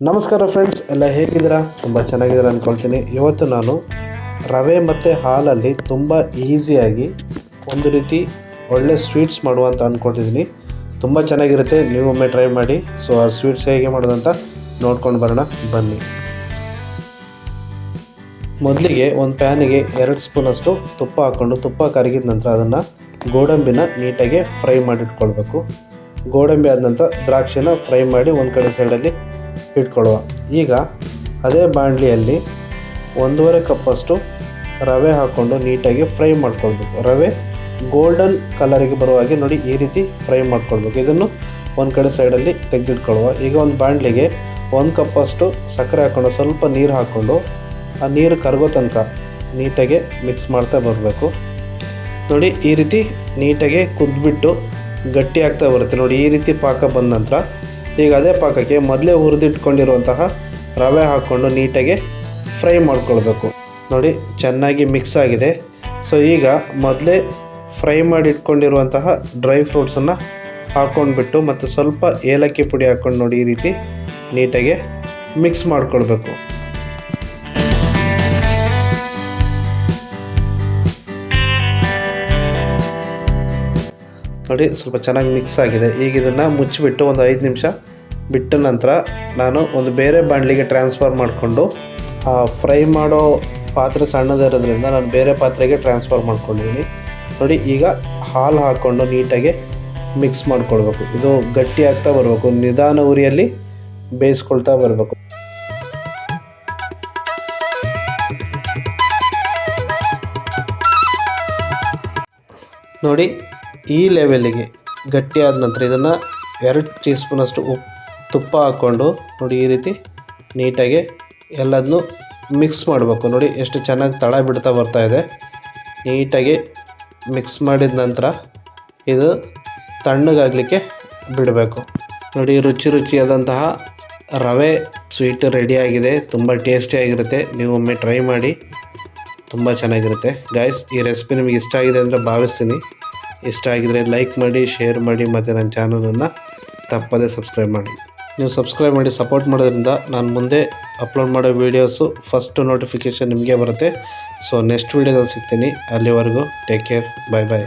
ನಮಸ್ಕಾರ ಫ್ರೆಂಡ್ಸ್ ಎಲ್ಲ ಹೇಗಿದ್ದೀರಾ? ತುಂಬ ಚೆನ್ನಾಗಿದ್ದೀರಾ ಅಂದ್ಕೊಳ್ತೀನಿ ಇವತ್ತು ನಾನು ರವೆ ಮತ್ತು ಹಾಲಲ್ಲಿ ತುಂಬ ಈಸಿಯಾಗಿ ಒಂದು ರೀತಿ ಒಳ್ಳೆ ಸ್ವೀಟ್ಸ್ ಮಾಡುವಂತ ಅಂದ್ಕೊಂಡಿದ್ದೀನಿ ತುಂಬ ಚೆನ್ನಾಗಿರುತ್ತೆ, ನೀವು ಒಮ್ಮೆ ಟ್ರೈ ಮಾಡಿ. ಸೊ ಆ ಸ್ವೀಟ್ಸ್ ಹೇಗೆ ಮಾಡೋದಂತ ನೋಡ್ಕೊಂಡು ಬರೋಣ, ಬನ್ನಿ. ಮೊದಲಿಗೆ ಒಂದು ಪ್ಯಾನಿಗೆ ಎರಡು ಸ್ಪೂನಷ್ಟು ತುಪ್ಪ ಹಾಕ್ಕೊಂಡು, ತುಪ್ಪ ಕರಗಿದ ನಂತರ ಅದನ್ನು ಗೋಡಂಬಿನ ನೀಟಾಗಿ ಫ್ರೈ ಮಾಡಿಟ್ಕೊಳ್ಬೇಕು. ಗೋಡಂಬಿ ಆದ ನಂತರ ದ್ರಾಕ್ಷಿನ ಫ್ರೈ ಮಾಡಿ ಒಂದು ಕಡೆ ಸೈಡಲ್ಲಿ ಇಟ್ಕೊಳ್ಳುವ. ಈಗ ಅದೇ ಬಾಣಲಿಯಲ್ಲಿ ಒಂದೂವರೆ ಕಪ್ಪಷ್ಟು ರವೆ ಹಾಕ್ಕೊಂಡು ನೀಟಾಗಿ ಫ್ರೈ ಮಾಡ್ಕೊಳ್ಬೇಕು. ರವೆ ಗೋಲ್ಡನ್ ಕಲರಿಗೆ ಬರುವ ಹಾಗೆ ನೋಡಿ ಈ ರೀತಿ ಫ್ರೈ ಮಾಡ್ಕೊಳ್ಬೇಕು. ಇದನ್ನು ಒಂದು ಕಡೆ ಸೈಡಲ್ಲಿ ತೆಗೆದಿಟ್ಕೊಳ್ಳುವ. ಈಗ ಒಂದು ಬಾಣಲಿಗೆ ಒಂದು ಕಪ್ಪಷ್ಟು ಸಕ್ಕರೆ ಹಾಕ್ಕೊಂಡು ಸ್ವಲ್ಪ ನೀರು ಹಾಕ್ಕೊಂಡು ಆ ನೀರು ಕರಗೋ ತನಕ ನೀಟಾಗಿ ಮಿಕ್ಸ್ ಮಾಡ್ತಾ ಬರಬೇಕು. ನೋಡಿ ಈ ರೀತಿ ನೀಟಾಗಿ ಕುದ್ಬಿಟ್ಟು ಗಟ್ಟಿ ಆಗ್ತಾ ಬರುತ್ತೆ. ನೋಡಿ ಈ ರೀತಿ ಪಾಕ ಬಂದ ನಂತರ ಈಗ ಅದೇ ಪಾಕಕ್ಕೆ ಮೊದಲೇ ಹುರಿದಿಟ್ಕೊಂಡಿರುವಂತಹ ರವೆ ಹಾಕ್ಕೊಂಡು ನೀಟಾಗಿ ಫ್ರೈ ಮಾಡ್ಕೊಳ್ಬೇಕು. ನೋಡಿ, ಚೆನ್ನಾಗಿ ಮಿಕ್ಸ್ ಆಗಿದೆ. ಸೊ ಈಗ ಮೊದಲೇ ಫ್ರೈ ಮಾಡಿ ಇಟ್ಕೊಂಡಿರುವಂತಹ ಡ್ರೈ ಫ್ರೂಟ್ಸನ್ನು ಹಾಕ್ಕೊಂಡ್ಬಿಟ್ಟು ಮತ್ತು ಸ್ವಲ್ಪ ಏಲಕ್ಕಿ ಪುಡಿ ಹಾಕ್ಕೊಂಡು ನೋಡಿ ಈ ರೀತಿ ನೀಟಾಗಿ ಮಿಕ್ಸ್ ಮಾಡ್ಕೊಳ್ಬೇಕು. ನೋಡಿ, ಸ್ವಲ್ಪ ಚೆನ್ನಾಗಿ ಮಿಕ್ಸ್ ಆಗಿದೆ. ಈಗ ಇದನ್ನು ಮುಚ್ಚಿಬಿಟ್ಟು ಒಂದು ಐದು ನಿಮಿಷ ಬಿಟ್ಟ ನಂತರ ನಾನು ಒಂದು ಬೇರೆ ಬಾಣಲಿಗೆ ಟ್ರಾನ್ಸ್ಫರ್ ಮಾಡಿಕೊಂಡು ಫ್ರೈ ಮಾಡೋ ಪಾತ್ರೆ ಸಣ್ಣದಿರೋದ್ರಿಂದ ನಾನು ಬೇರೆ ಪಾತ್ರೆಗೆ ಟ್ರಾನ್ಸ್ಫರ್ ಮಾಡ್ಕೊಂಡಿದ್ದೀನಿ ನೋಡಿ, ಈಗ ಹಾಲು ಹಾಕ್ಕೊಂಡು ನೀಟಾಗಿ ಮಿಕ್ಸ್ ಮಾಡ್ಕೊಳ್ಬೇಕು. ಇದು ಗಟ್ಟಿ ಆಗ್ತಾ ಬರಬೇಕು. ನಿಧಾನ ಉರಿಯಲ್ಲಿ ಬೇಯಿಸ್ಕೊಳ್ತಾ ಬರಬೇಕು. ನೋಡಿ, ಈ ಲೆವೆಲ್ಲಿಗೆ ಗಟ್ಟಿಯಾದ ನಂತರ ಇದನ್ನು ಎರಡು ಟೀ ಸ್ಪೂನಷ್ಟು ಉಪ್ಪು ತುಪ್ಪ ಹಾಕ್ಕೊಂಡು ನೋಡಿ ಈ ರೀತಿ ನೀಟಾಗಿ ಎಲ್ಲದನ್ನೂ ಮಿಕ್ಸ್ ಮಾಡಬೇಕು. ನೋಡಿ ಎಷ್ಟು ಚೆನ್ನಾಗಿ ತಳ ಬಿಡ್ತಾ ಬರ್ತಾ ಇದೆ. ನೀಟಾಗಿ ಮಿಕ್ಸ್ ಮಾಡಿದ ನಂತರ ಇದು ತಣ್ಣಗಾಗಲಿಕ್ಕೆ ಬಿಡಬೇಕು. ನೋಡಿ ರುಚಿ ರುಚಿಯಾದಂತಹ ರವೆ ಸ್ವೀಟ್ ರೆಡಿಯಾಗಿದೆ ತುಂಬ ಟೇಸ್ಟಿಯಾಗಿರುತ್ತೆ ನೀವು ಒಮ್ಮೆ ಟ್ರೈ ಮಾಡಿ. ತುಂಬ ಚೆನ್ನಾಗಿರುತ್ತೆ. ಗಾಯ್ಸ್ ಈ ರೆಸಿಪಿ ನಿಮಗೆ ಇಷ್ಟ ಆಗಿದೆ ಅಂದರೆ ಭಾವಿಸ್ತೀನಿ. ಇಷ್ಟ ಆಗಿದರೆ ಲೈಕ್ ಮಾಡಿ ಶೇರ್ ಮಾಡಿ, ಮತ್ತು ನನ್ನ ಚಾನಲನ್ನು ತಪ್ಪದೇ ಸಬ್ಸ್ಕ್ರೈಬ್ ಮಾಡಿ. ನೀವು ಸಬ್ಸ್ಕ್ರೈಬ್ ಮಾಡಿ ಸಪೋರ್ಟ್ ಮಾಡೋದ್ರಿಂದ ನಾನು ಮುಂದೆ ಅಪ್ಲೋಡ್ ಮಾಡೋ ವೀಡಿಯೋಸು ಫಸ್ಟ್ ನೋಟಿಫಿಕೇಷನ್ ನಿಮಗೆ ಬರುತ್ತೆ. ಸೊ ನೆಕ್ಸ್ಟ್ ವೀಡಿಯೋದಲ್ಲಿ ಸಿಗ್ತೀನಿ. ಅಲ್ಲಿವರೆಗೂ ಟೇಕ್ ಕೇರ್ ಬಾಯ್ ಬಾಯ್